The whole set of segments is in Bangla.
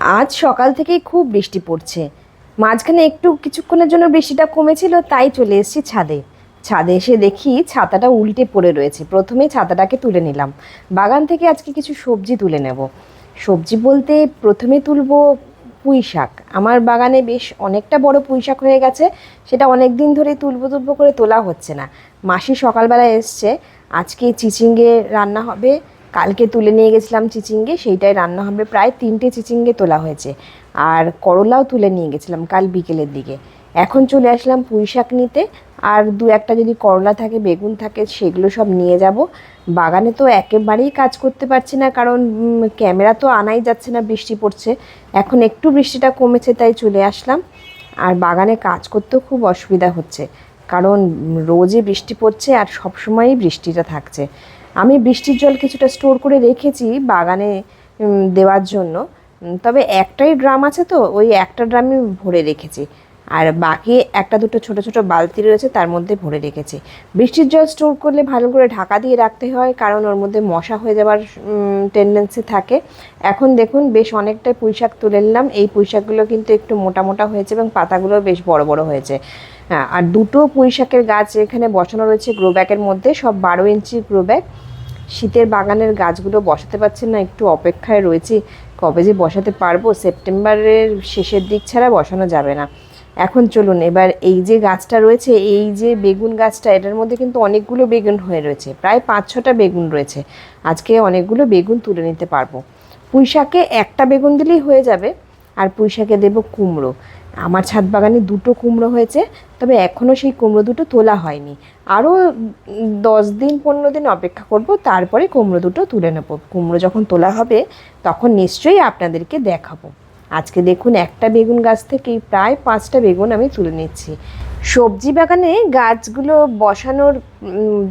আজ সকাল থেকেই খুব বৃষ্টি পড়ছে। মাঝখানে একটু কিছুক্ষণের জন্য বৃষ্টিটা কমেছিল, তাই চলে এসেছি ছাদে। ছাদে এসে দেখি ছাতাটা উল্টে পড়ে রয়েছে। প্রথমে ছাতাটাকে তুলে নিলাম। বাগান থেকে আজকে কিছু সবজি তুলে নেব। সবজি বলতে প্রথমে তুলবো পুঁই শাক। আমার বাগানে বেশ অনেকটা বড় পুঁই শাক হয়ে গেছে, সেটা অনেক দিন ধরে তুলবো তুলবো করে তোলা হচ্ছে না। মাসি সকালবেলা এসছে, আজকে চিচিঙ্গে রান্না হবে কালকে তুলে নিয়ে গেছিলাম চিচিঙ্গে, সেইটাই রান্না হবে। প্রায় তিনটে চিচিঙ্গে তোলা হয়েছে। আর করলাও তুলে নিয়ে গেছিলাম কাল বিকেলের দিকে। এখন চলে আসলাম পুঁই শাক নিতে। আর দু একটা যদি করলা থাকে, বেগুন থাকে, সেগুলো সব নিয়ে যাব। বাগানে তো একেবারেই কাজ করতে পারছি না, কারণ ক্যামেরা তো আনাই যাচ্ছে না, বৃষ্টি পড়ছে। এখন একটু বৃষ্টিটা কমেছে, তাই চলে আসলাম। আর বাগানে কাজ করতেও খুব অসুবিধা হচ্ছে। কারণ রোজই বৃষ্টি পড়ছে আর সবসময়ই বৃষ্টিটা থাকছে। আমি বৃষ্টির জল কিছুটা স্টোর করে রেখেছি বাগানে দেওয়ার জন্য। তবে একটাই ড্রাম আছে তো, ওই একটা ড্রামে ভরে রেখেছি। আর বাকি একটা দুটো ছোট ছোট বালতি রয়েছে, তার মধ্যে ভরে রেখেছি। বৃষ্টির জল স্টোর করলে ভালো করে ঢাকা দিয়ে রাখতে হয়, কারণ ওর মধ্যে মশা হয়ে যাওয়ার টেন্ডেন্সি থাকে। এখন দেখুন, বেশ অনেকটাই পুঁইশাক তুলে নিলাম। এই পুঁইশাকগুলো কিন্তু একটু মোটা মোটা হয়েছে এবং পাতাগুলো বেশ বড় বড় হয়েছে। হ্যাঁ, আর দুটো পুঁইশাকের গাছ এখানে বসানো রয়েছে গ্রো ব্যাগের মধ্যে সব বারো ইঞ্চি গ্রো ব্যাগ শীতের বাগানের গাছগুলো বসাতে পারছি না একটু অপেক্ষায় রয়েছি কবে যে বসাতে পারব সেপ্টেম্বরের শেষের দিক ছাড়া বসানো যাবে না। এখন চলুন এবার এই যে গাছটা রয়েছে এই যে বেগুন গাছটা এটার মধ্যে কিন্তু অনেকগুলো বেগুন হয়ে রয়েছে প্রায় পাঁচ ছটা বেগুন রয়েছে। আজকে অনেকগুলো বেগুন তুলে নিতে পারব। পুঁই শাকে একটা বেগুন দিলেই হয়ে যাবে আর পুঁই শাকে দেবো কুমড়ো। আমার ছাদ বাগানে দুটো কুমড়ো হয়েছে, তবে এখনও সেই কুমড়ো দুটো তোলা হয়নি। আরও দশ দিন, পনেরো দিন অপেক্ষা করব, তারপরে কুমড়ো দুটো তুলে নেব। কুমড়ো যখন তোলা হবে, তখন নিশ্চয়ই আপনাদেরকে দেখাবো। আজকে দেখুন, একটা বেগুন গাছ থেকেই প্রায় পাঁচটা বেগুন আমি তুলে নিচ্ছি। সবজি বাগানে গাছগুলো বসানোর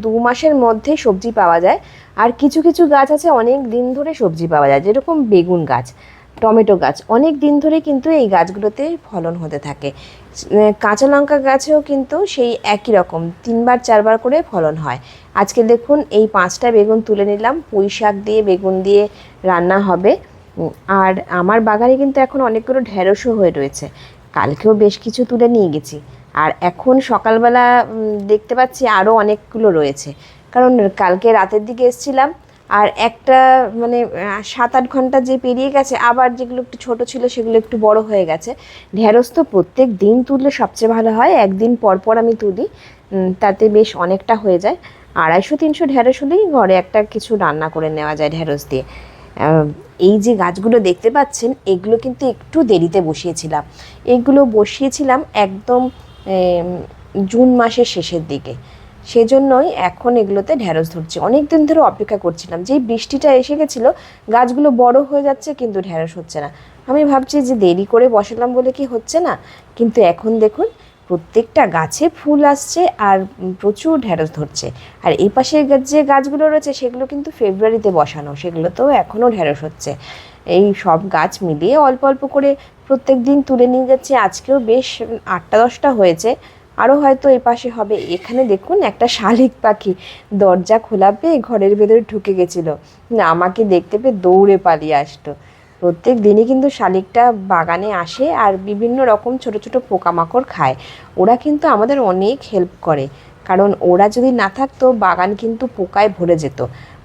দু মাসের মধ্যে সবজি পাওয়া যায়। আর কিছু কিছু গাছ আছে অনেক দিন ধরে সবজি পাওয়া যায়, যেরকম বেগুন গাছ। টমেটো গাছ। অনেক দিন ধরে কিন্তু এই গাছগুলোতে ফলন হতে থাকে। কাঁচা লঙ্কা গাছেও কিন্তু সেই একই রকম, তিনবার চারবার করে ফলন হয়। আজকে দেখুন এই পাঁচটা বেগুন তুলে নিলাম, পুঁই শাক দিয়ে বেগুন দিয়ে রান্না হবে। আর আমার বাগানে কিন্তু এখন অনেকগুলো ঢেঁড়সও হয়ে রয়েছে। কালকেও বেশ কিছু তুলে নিয়ে গেছি। আর এখন সকালবেলা দেখতে পাচ্ছি আরও অনেকগুলো রয়েছে। কারণ কালকে রাতের দিকে এসেছিলাম আর একটা মানে সাত আট ঘণ্টা যে পেরিয়ে গেছে, আবার যেগুলো একটু ছোট ছিল সেগুলো একটু বড় হয়ে গেছে। ঢেঁড়স তো প্রত্যেক দিন তুললে সবচেয়ে ভালো হয়, একদিন পর পর আমি তুলি তাতে বেশ অনেকটা হয়ে যায়। আড়াইশো, তিনশো ঢেঁড়স হলেই ঘরে একটা কিছু রান্না করে নেওয়া যায় ঢেঁড়স দিয়ে। এই যে গাছগুলো দেখতে পাচ্ছেন, এগুলো কিন্তু একটু দেরিতে বসিয়েছিলাম। এগুলো বসিয়েছিলাম একদম জুন মাসের শেষের দিকে। সেজন্যই এখন এগুলোতে ঢ্যাঁড়স ধরছে। অনেক দিন ধরে অপেক্ষা করছিলাম যেই বৃষ্টিটা এসে গেছিল, গাছগুলো বড় হয়ে যাচ্ছে কিন্তু ঢ্যাঁড়স হচ্ছে না। আমি ভাবছি যে দেরি করে বসালাম বলে কি হচ্ছে না? কিন্তু এখন দেখুন, প্রত্যেকটা গাছে ফুল আসছে আর প্রচুর ঢ্যাঁড়স ধরছে। আর এই পাশে যে গাছগুলো রয়েছে সেগুলো কিন্তু ফেব্রুয়ারিতে বসানো, সেগুলোতেও এখনও ঢ্যাঁড়স হচ্ছে। এই সব গাছ মিলিয়ে অল্প অল্প করে প্রত্যেক দিন তুলে নিয়ে যাচ্ছে। আজকেও বেশ আটটা দশটা হয়েছে। আরও হয়তো এই পাশে হবে। এখানে দেখুন একটা শালিক পাখি দরজা খোলা পেয়ে ঘরের ভেতরে ঢুকে গেছিল। আমাকে দেখতে পেয়ে দৌড়ে পালিয়ে আসতো প্রত্যেক দিনই কিন্তু শালিকটা বাগানে আসে আর বিভিন্ন রকম ছোট ছোট পোকামাকড় খায়। ওরা কিন্তু আমাদের অনেক হেল্প করে। কারণ ওরা যদি না থাকতো, বাগান কিন্তু পোকায় ভরে যেত।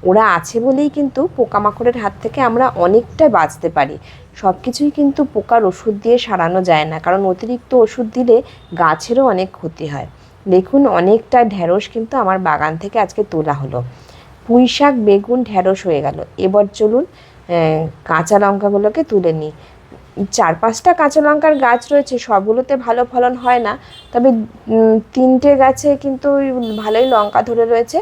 ওরা আছে বলেই কিন্তু পোকামাকড়ের হাত থেকে আমরা অনেকটা বাঁচতে পারি। সব কিছুই কিন্তু পোকার ওষুধ দিয়ে সারানো যায় না, কারণ অতিরিক্ত ওষুধ দিলে গাছেরও অনেক ক্ষতি হয়। দেখুন, অনেকটা ঢ্যাঁড়স কিন্তু আমার বাগান থেকে আজকে তোলা হলো। পুঁই শাক, বেগুন ঢ্যাঁড়স হয়ে গেল। এবার চলুন কাঁচা লঙ্কাগুলোকে তুলে নিই। চার পাঁচটা কাঁচা লঙ্কার গাছ রয়েছে, সবগুলোতে ভালো ফলন হয় না। তবে তিনটে গাছে কিন্তু ভালোই লঙ্কা ধরে রয়েছে।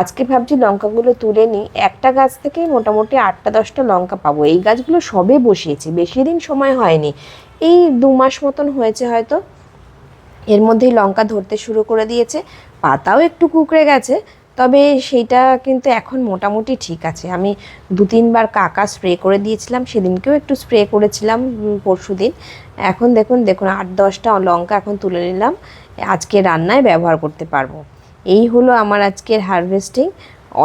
আজকে ভাবছি লঙ্কাগুলো তুলে নিই। একটা গাছ থেকে মোটামুটি আটটা, দশটা লঙ্কা পাবো। এই গাছগুলো সবে বসিয়েছি, বেশি দিন সময় হয়নি। এই দু মাস মতন হয়েছে হয়তো। এর মধ্যেই লঙ্কা ধরতে শুরু করে দিয়েছে। পাতাও একটু কুকড়ে গেছে, তবে সেইটা কিন্তু এখন মোটামুটি ঠিক আছে। আমি দু তিনবার কাকা স্প্রে করে দিয়েছিলাম, সেদিনকেও একটু স্প্রে করেছিলাম পরশু দিন। এখন দেখুন দেখুন, আট, দশটা লঙ্কা এখন তুলে নিলাম। আজকে রান্নায় ব্যবহার করতে পারব। এই হলো আমার আজকের হারভেস্টিং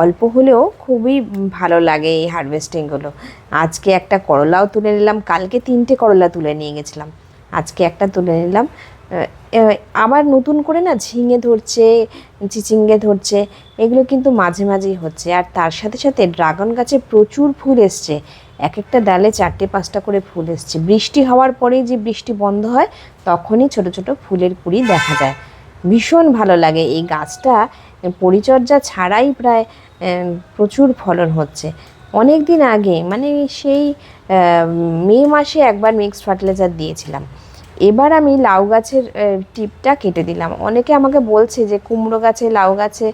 অল্প হলেও খুবই ভালো লাগে এই হারভেস্টিংগুলো আজকে একটা করলাও তুলে নিলাম, কালকে তিনটে করলা তুলে নিয়ে গেছিলাম। আজকে একটা তুলে নিলাম। আবার নতুন করে না ঝিঙে ধরছে, চিচিঙ্গে ধরছে, এগুলো কিন্তু মাঝে মাঝেই হচ্ছে। আর তার সাথে সাথে ড্রাগন গাছে প্রচুর ফুল এসছে। এক একটা ডালে চারটে পাঁচটা করে ফুল এসছে। বৃষ্টি হওয়ার পরেই যে বৃষ্টি বন্ধ হয়, তখনই ছোট ছোট ফুলের কুড়ি দেখা যায়। ভীষণ ভালো লাগে। এই গাছটা পরিচর্যা ছাড়াই প্রায় প্রচুর ফলন হচ্ছে। অনেক দিন আগে মানে সেই মে মাসে একবার মিক্সড ফার্টিলাইজার দিয়েছিলাম। এবার আমি লাউ গাছের টিপটা কেটে দিলাম। অনেকে আমাকে বলছে যে, কুমড়ো গাছে লাউ গাছে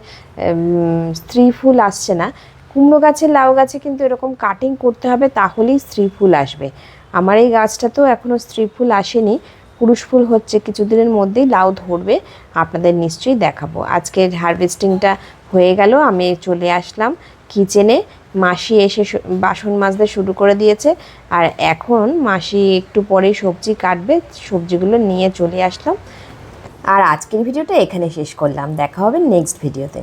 স্ত্রী ফুল আসছে না। কুমড়ো গাছে লাউ গাছে কিন্তু এরকম কাটিং করতে হবে, তাহলেই স্ত্রী ফুল আসবে। আমার এই গাছটা তো এখনও স্ত্রী ফুল আসেনি। পুরুষ ফুল হচ্ছে কিছুদিনের মধ্যেই লাউ ধরবে। আপনাদের নিশ্চয়ই দেখাবো। আজকের হারভেস্টিংটা হয়ে গেল, আমি চলে আসলাম কিচেনে মাসি এসে বাসন মাজতে শুরু করে দিয়েছে। আর এখন মাসি একটু পরে সবজি কাটবে, সবজিগুলো নিয়ে চলে আসলাম। আর আজকের ভিডিওটা এখানে শেষ করলাম। দেখা হবে নেক্সট ভিডিওতে